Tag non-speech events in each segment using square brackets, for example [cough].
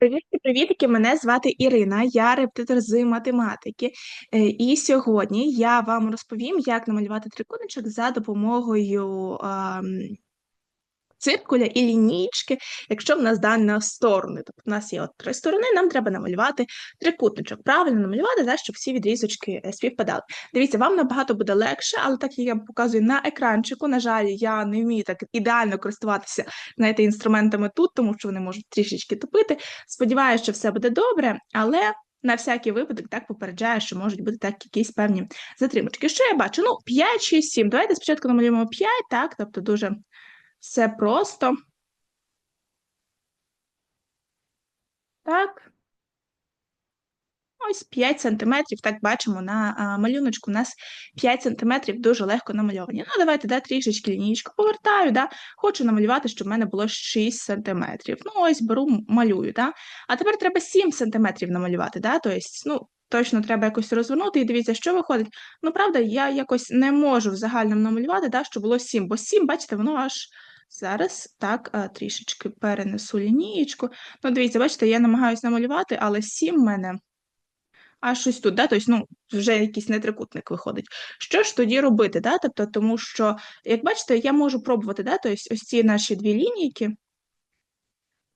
Привітки, привітки! Мене звати Ірина, я репетитор з математики. Е, І сьогодні я вам розповім, як намалювати трикутничок за допомогою циркуля і лінійки, якщо в нас дані сторони. Тобто в нас є от три сторони, нам треба намалювати трикутничок. Правильно намалювати, так, щоб всі відрізочки е, співпадали. Дивіться, вам набагато буде легше, але так як я показую на екранчику, на жаль, я не вмію так ідеально користуватися знаєте, інструментами тут, тому що вони можуть трішечки топити. Сподіваюся, що все буде добре, але. На всякий випадок так попереджаю, що можуть бути так якісь певні затримочки. Що я бачу? Ну, 5, 6, 7. Давайте спочатку намалюємо 5, так, тобто дуже все просто. Так. Ось 5 сантиметрів, так бачимо, на а, малюночку у нас 5 сантиметрів дуже легко намальовані. Ну, давайте да, трішечки лінійку повертаю. Да. Хочу намалювати, щоб в мене було 6 сантиметрів. Ну, ось беру, малюю. Да. А тепер треба 7 сантиметрів намалювати. Да. Тобто, ну, точно треба якось розвернути і дивіться, що виходить. Ну, правда, я якось не можу в загальному намалювати, да, щоб було 7, бо 7, бачите, воно аж зараз так трішечки перенесу лінієчку. Ну, дивіться, бачите, я намагаюся намалювати, але 7 в мене а щось тут, да? тобто, ну, вже якийсь нетрикутник виходить. Що ж тоді робити? Да? Тобто, тому що, як бачите, я можу пробувати, да? тобто, ось ці наші дві лінійки,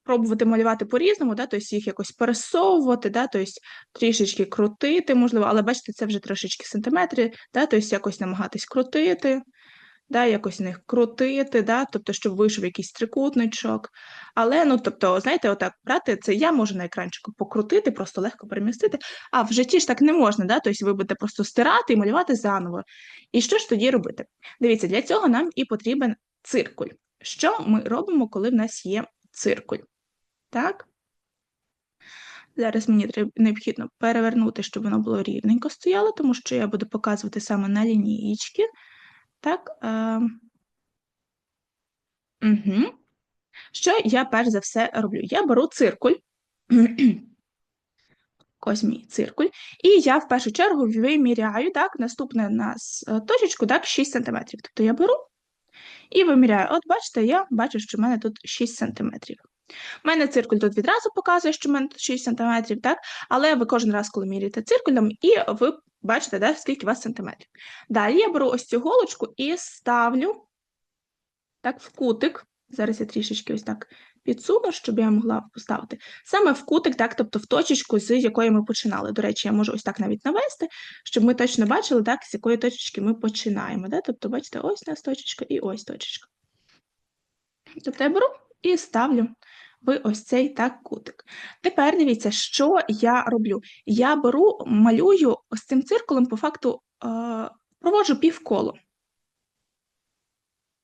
пробувати малювати по-різному, да? тобто їх якось пересовувати, да? тобто, трішечки крутити, можливо, але бачите, це вже трошечки сантиметри, да? тобто якось намагатись крутити да, якось них крутити, да, тобто, щоб вийшов якийсь трикутничок. Але, ну, тобто, знаєте, отак брати, це я можу на екранчику покрутити, просто легко перемістити, а в житті ж так не можна, да, тобто ви будете просто стирати і малювати заново. І що ж тоді робити? Дивіться, для цього нам і потрібен циркуль. Що ми робимо, коли в нас є циркуль? Так? Зараз мені необхідно перевернути, щоб воно було рівненько стояло, тому що я буду показувати саме на лінійки. Так. Е... Угу. Що я перш за все роблю? Я беру циркуль, [clears throat] ось мій циркуль, і я в першу чергу виміряю так, наступне нас е, точечку так, 6 см. Тобто я беру і виміряю. От бачите, я бачу, що в мене тут 6 см. У мене циркуль тут відразу показує, що в мене тут 6 см, так? але ви кожен раз, коли міряєте циркулем, і ви Бачите, да, скільки у вас сантиметрів. Далі я беру ось цю голочку і ставлю так в кутик. Зараз я трішечки ось так підсуну, щоб я могла поставити. Саме в кутик, так, тобто в точечку, з якої ми починали. До речі, я можу ось так навіть навести, щоб ми точно бачили, так, з якої точечки ми починаємо. Да? Тобто, бачите, ось у нас точечка і ось точечка. Тобто я беру і ставлю в ось цей так кутик. Тепер дивіться, що я роблю. Я беру, малюю з цим циркулем, по факту е, проводжу півколо.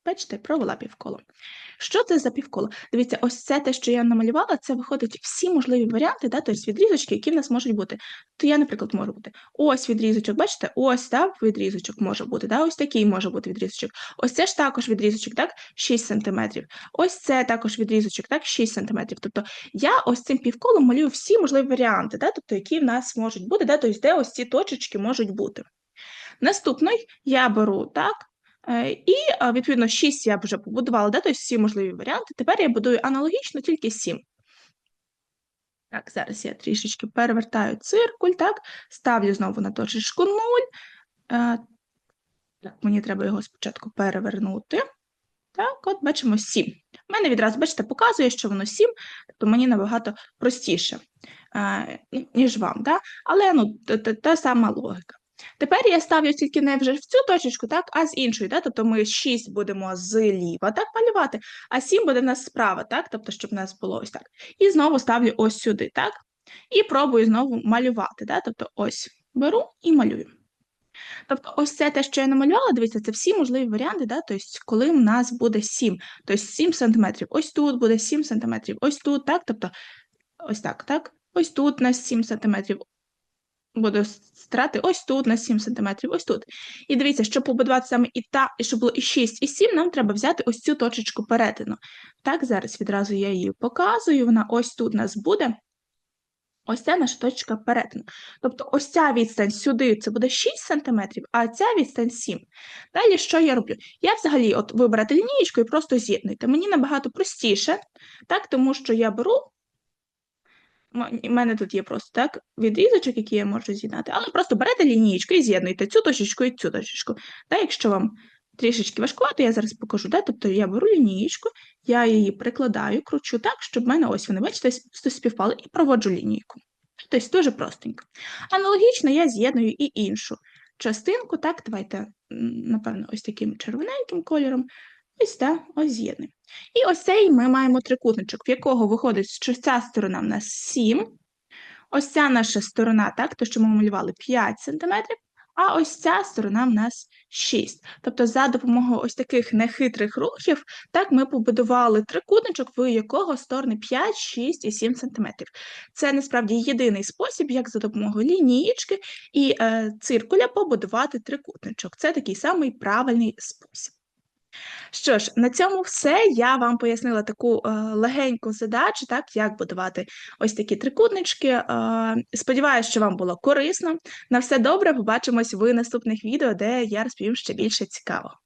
Бачите, провела півколо. Що це за півколо? Дивіться, ось це те, що я намалювала, це виходить всі можливі варіанти, да, тобто відрізочки, які в нас можуть бути. То я, наприклад, можу бути ось відрізочок, бачите, ось так, відрізочок може бути, да, ось такий може бути відрізочок. Ось це ж також відрізочок, так, 6 см. Ось це також відрізочок, так, 6 см. Тобто я ось цим півколом малюю всі можливі варіанти, да, тобто які в нас можуть бути, да, тобто де ось ці точечки можуть бути. Наступний я беру так. Е, і, відповідно, 6 я вже побудувала, да, тобто всі можливі варіанти. Тепер я будую аналогічно тільки 7. Так, зараз я трішечки перевертаю циркуль, так, ставлю знову на точечку 0. Е, так, Мені треба його спочатку перевернути. Так, от бачимо 7. У мене відразу, бачите, показує, що воно 7, тобто мені набагато простіше, е, ніж вам. Да? Але ну, та, та, та сама логіка. Тепер я ставлю тільки не вже в цю точечку, так, а з іншої. Так? Тобто ми 6 будемо зліва так, малювати, а 7 буде в нас справа, так? тобто, щоб в нас було ось так. І знову ставлю ось сюди. так? І пробую знову малювати. Так? Тобто ось беру і малюю. Тобто, ось це те, що я намалювала, дивіться, це всі можливі варіанти, да? тобто, коли в нас буде 7, тобто 7 см. Ось тут буде 7 см, ось тут, так, тобто, ось так, так? Ось тут у нас 7 см, буду страти ось тут на 7 см, ось тут. І дивіться, щоб побудувати саме і та, і щоб було і 6, і 7, нам треба взяти ось цю точечку перетину. Так, зараз відразу я її показую, вона ось тут у нас буде. Ось ця наша точка перетину. Тобто ось ця відстань сюди це буде 6 см, а ця відстань 7. Далі що я роблю? Я взагалі от вибрати лінієчку і просто з'єднуйте. Мені набагато простіше, так, тому що я беру У мене тут є просто так відрізочок, який я можу з'єднати, але просто берете лінійку і з'єднуєте цю точечку і цю точечку. Та, якщо вам трішечки важкувато, я зараз покажу. Да? Тобто я беру лінійку, я її прикладаю, кручу так, щоб в мене ось вони, бачите, співпали, і проводжу лінійку. Тобто дуже простенько. Аналогічно я з'єдную і іншу частинку, так, давайте, напевно, ось таким червоненьким кольором. Ось так, ось з'єднуємо. І ось цей ми маємо трикутничок, в якого виходить, що ця сторона в нас 7, ось ця наша сторона, так, то, що ми малювали 5 см, а ось ця сторона в нас 6. Тобто за допомогою ось таких нехитрих рухів, так, ми побудували трикутничок, в якого сторони 5, 6 і 7 см. Це насправді єдиний спосіб, як за допомогою лінієчки і е, циркуля побудувати трикутничок. Це такий самий правильний спосіб. Що ж, на цьому все. Я вам пояснила таку е, легеньку задачу, так, як будувати ось такі трикутнички. Е, сподіваюсь, що вам було корисно. На все добре, побачимось в наступних відео, де я розповім ще більше цікавого.